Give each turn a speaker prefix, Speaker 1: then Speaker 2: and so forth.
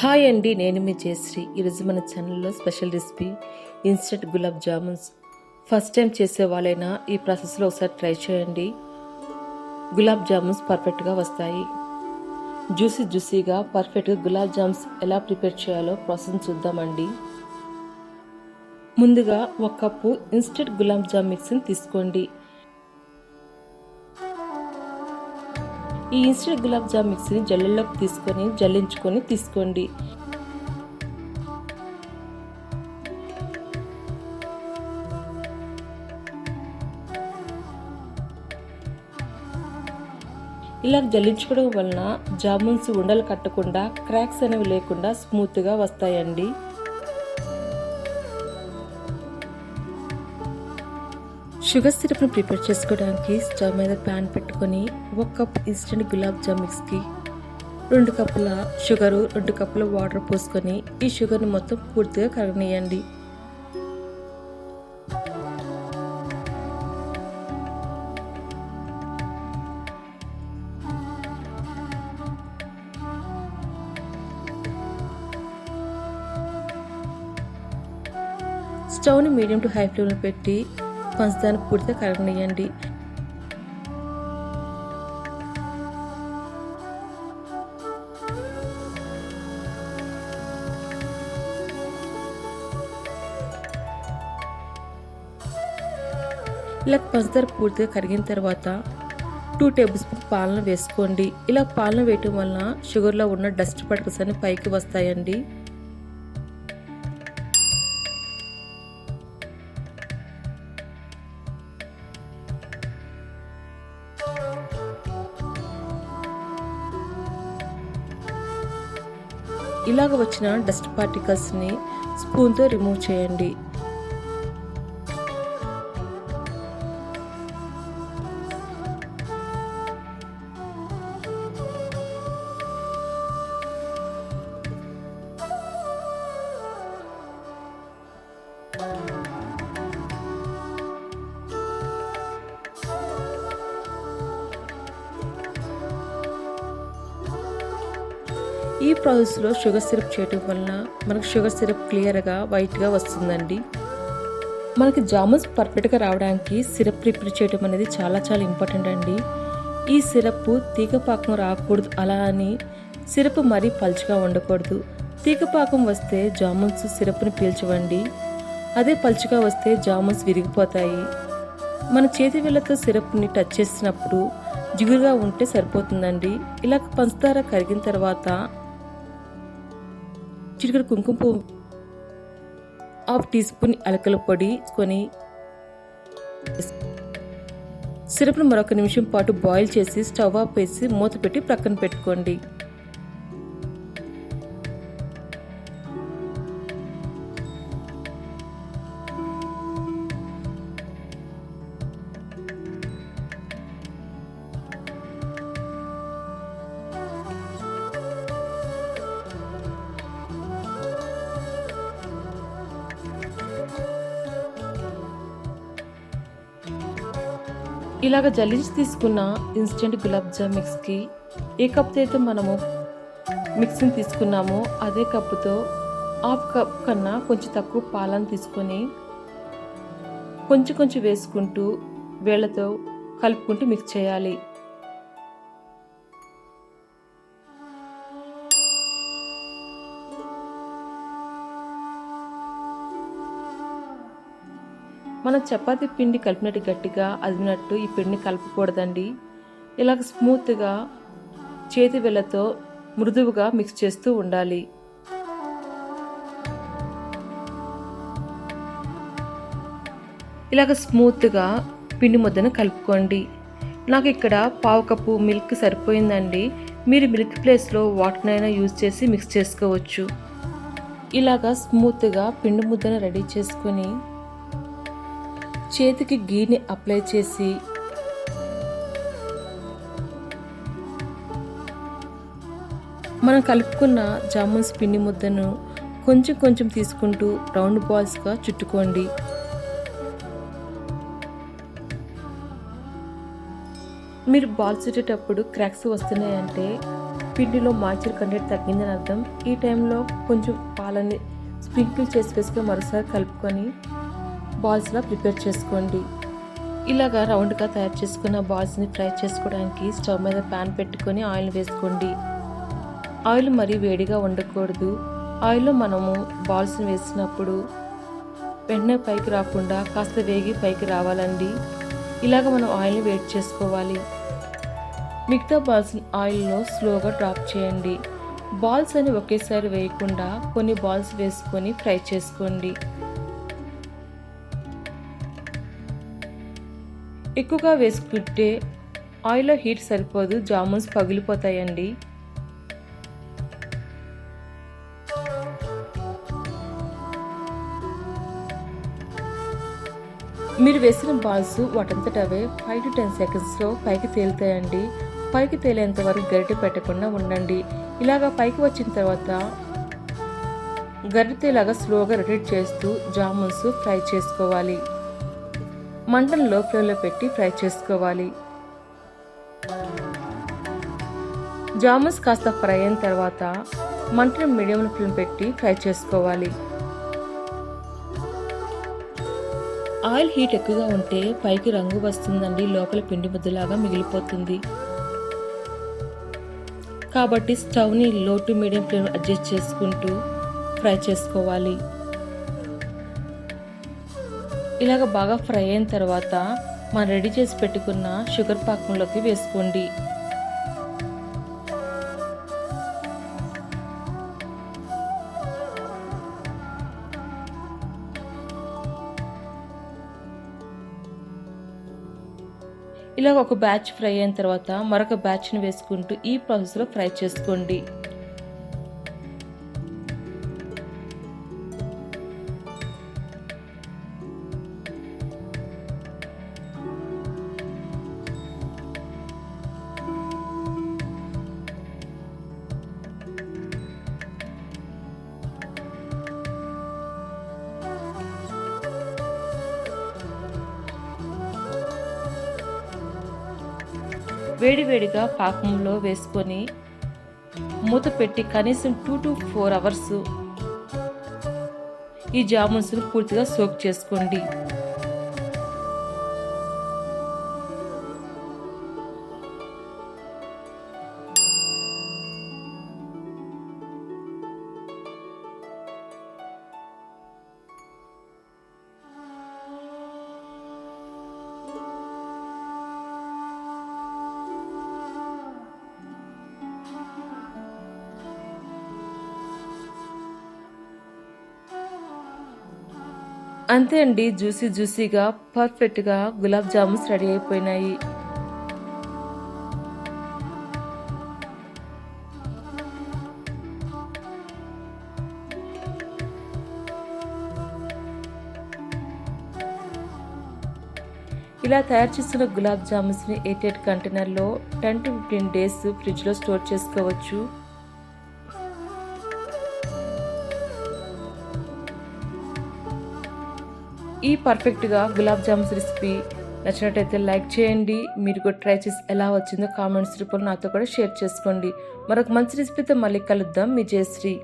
Speaker 1: Hi అండి నేను మీ జయశ్రీ. ఈరోజు మన ఛానల్లో special recipe instant gulab jamuns. First time చేసే వాళ్ళైనా ఈ ప్రాసెస్లో ఒకసారి ట్రై చేయండి. గులాబ్ జామున్స్ పర్ఫెక్ట్గా వస్తాయి. జ్యూసీ జ్యూసీగా పర్ఫెక్ట్గా గులాబ్ జామ్స్ ఎలా ప్రిపేర్ చేయాలో ప్రాసెస్ చూద్దామండి. ముందుగా ఒక కప్పు ఇన్స్టెంట్ గులాబ్ జామ్ మిక్స్ని తీసుకోండి. ఈ ఇన్స్టెంట్ గులాబ్ జామ్ మిక్స్ని జల్లెల్లోకి తీసుకొని జల్లించుకొని తీసుకోండి. ఇలా జల్లించుకోవడం వలన జామున్స్ ఉండలు కట్టకుండా క్రాక్స్ అనేవి లేకుండా స్మూత్గా వస్తాయండి. షుగర్ సిరప్ను ప్రిపేర్ చేసుకోవడానికి స్టవ్ మీద ప్యాన్ పెట్టుకొని ఒక కప్ ఇన్స్టెంట్ గులాబ్ జామ్ మిక్స్కి రెండు కప్పుల షుగరు రెండు కప్పుల వాటర్ పోసుకొని ఈ షుగర్ని మొత్తం పూర్తిగా కరగనీయండి స్టవ్ని మీడియం టు హై ఫ్లేమ్లో పెట్టి పంచదార పూర్తిగా కరగనియండి ఇలా పంచదార పూర్తిగా కరిగిన తర్వాత టూ టేబుల్ స్పూన్ పాలను వేసుకోండి. ఇలా పాలను వేయటం వలన షుగర్లో ఉన్న డస్ట్ పార్టికల్స్ అన్ని పైకి వస్తాయండి. ఇలాగ వచ్చిన డస్ట్ పార్టికల్స్ని స్పూన్తో రిమూవ్ చేయండి. ఈ ప్రాసెస్లో షుగర్ సిరప్ చేయటం వలన మనకు షుగర్ సిరప్ క్లియర్గా వైట్గా వస్తుందండి. మనకి జామున్స్ పర్ఫెక్ట్గా రావడానికి సిరప్ ప్రిపేర్ చేయడం అనేది చాలా చాలా ఇంపార్టెంట్ అండి. ఈ సిరప్ తీగపాకం రాకూడదు అలా అని సిరప్ మరీ పలుచగా ఉండకూడదు. తీగపాకం వస్తే జామున్స్ సిరప్ని పీల్చవండి. అదే పలుచగా వస్తే జామున్స్ విరిగిపోతాయి. మన చేతి వేళ్ళతో సిరప్ని టచ్ చేసినప్పుడు జిగురుగా ఉంటే సరిపోతుందండి. ఇలా పంచదార కరిగిన తర్వాత చిటికెడు కుంకుమ పువ్వు హాఫ్ టీ స్పూన్ అలకల పొడి కొని సిరప్ను మరొక నిమిషం పాటు బాయిల్ చేసి స్టవ్ ఆఫ్ వేసి మూత పెట్టి ప్రక్కన పెట్టుకోండి. ఇలాగ జల్లించి తీసుకున్న ఇన్స్టెంట్ గులాబ్ జామ్ మిక్స్కి ఏ కప్తో అయితే మనము మిక్సింగ్ తీసుకున్నామో అదే కప్పుతో హాఫ్ కప్ కన్నా కొంచెం తక్కువ పాలను తీసుకొని కొంచెం కొంచెం వేసుకుంటూ వేళ్ళతో కలుపుకుంటూ మిక్స్ చేయాలి. మనం చపాతీ పిండి కలిపినట్టు గట్టిగా అదినట్టు ఈ పిండిని కలపకూడదండి. ఇలాగ స్మూత్గా చేతి వెళ్ళతో మృదువుగా మిక్స్ చేస్తూ ఉండాలి. ఇలాగ స్మూత్గా పిండి ముద్దను కలుపుకోండి. నాకు ఇక్కడ పావు కప్పు మిల్క్ సరిపోయిందండి. మీరు మిల్క్ ప్లేస్లో వాటర్నైనా యూజ్ చేసి మిక్స్ చేసుకోవచ్చు. ఇలాగా స్మూత్గా పిండి ముద్దను రెడీ చేసుకొని చేతికి గీని అప్లై చేసి మనం కలుపుకున్న జామున్స్ పిండి ముద్దను కొంచెం కొంచెం తీసుకుంటూ రౌండ్ బాల్స్గా చుట్టుకోండి. మీరు బాల్స్ చుట్టేటప్పుడు క్రాక్స్ వస్తున్నాయంటే పిండిలో మాయిశ్చర్ కంటెంట్ తగ్గిందని అర్థం. ఈ టైంలో కొంచెం పాలని స్ప్రింకిల్ చేసి వేసుకొని మరోసారి కలుపుకొని బాల్స్లా ప్రిపేర్ చేసుకోండి. ఇలాగా రౌండ్గా తయారు చేసుకున్న బాల్స్ని ఫ్రై చేసుకోవడానికి స్టవ్ మీద ప్యాన్ పెట్టుకొని ఆయిల్ వేసుకోండి. ఆయిల్ మరీ వేడిగా ఉండకూడదు. ఆయిల్లో మనము బాల్స్ని వేసినప్పుడు వెంటనే పైకి రాకుండా కాస్త వేగి పైకి రావాలండి. ఇలాగ మనం ఆయిల్ని వేడి చేసుకోవాలి. మిగతా బాల్స్ ఆయిల్లో స్లోగా డ్రాప్ చేయండి. బాల్స్ అని ఒకేసారి వేయకుండా కొన్ని బాల్స్ వేసుకొని ఫ్రై చేసుకోండి. ఎక్కువగా వేసుకుంటే ఆయిల్లో హీట్ సరిపోదు జామున్స్ పగిలిపోతాయండి. మీరు వేసిన బాల్స్ వాటంతట అవే ఫైవ్ టు టెన్ సెకండ్స్లో పైకి తేలుతాయండి. పైకి తేలేంత వరకు గరిటె పెట్టకుండా ఉండండి. ఇలాగా పైకి వచ్చిన తర్వాత గరిటెలాగా స్లోగా రొటేట్ చేస్తూ జామున్స్ ఫ్రై చేసుకోవాలి. మంటను లో ఫ్లేమ్లో పెట్టి ఫ్రై చేసుకోవాలి. జామున్స్ కాస్త ఫ్రై అయిన తర్వాత మంటను మీడియం ఫ్లేమ్ పెట్టి ఫ్రై చేసుకోవాలి. ఆయిల్ హీట్ ఎక్కువగా ఉంటే పైకి రంగు వస్తుందండి లోపల పిండి ముద్దలాగా మిగిలిపోతుంది. కాబట్టి స్టవ్ని low to medium flame adjust చేసుకుంటూ ఫ్రై చేసుకోవాలి. ఇలాగ బాగా ఫ్రై అయిన తర్వాత మనం రెడీ చేసి పెట్టుకున్న షుగర్ పాకంలోకి వేసుకోండి. ఇలా ఒక బ్యాచ్ ఫ్రై అయిన తర్వాత మరొక బ్యాచ్ని వేసుకుంటూ ఈ ప్రాసెస్లో ఫ్రై చేసుకోండి. వేడివేడిగా పాకంలో వేసుకొని మూత పెట్టి కనీసం టూ టు ఫోర్ అవర్స్ ఈ జామున్స్ను పూర్తిగా సోక్ చేసుకోండి. అంతే అండి జ్యూసీ జ్యూసీగా పర్ఫెక్ట్గా గులాబ్ జామున్స్ రెడీ అయిపోయినాయి. ఇలా తయారు చేసిన గులాబ్ జామున్స్ని ఎయిట్ ఎయిట్ కంటైనర్లో టెన్ టు ఫిఫ్టీన్ డేస్ ఫ్రిడ్జ్లో స్టోర్ చేసుకోవచ్చు. ఈ పర్ఫెక్ట్గా గులాబ్ జామ్స్ రెసిపీ నచ్చినట్టయితే లైక్ చేయండి. మీరు కూడా ట్రై చేసి ఎలా వచ్చిందో కామెంట్స్ రూపంలో నాతో కూడా షేర్ చేసుకోండి. మరొక మంచి రెసిపీతో మళ్ళీ కలుద్దాం. మీ జయశ్రీ.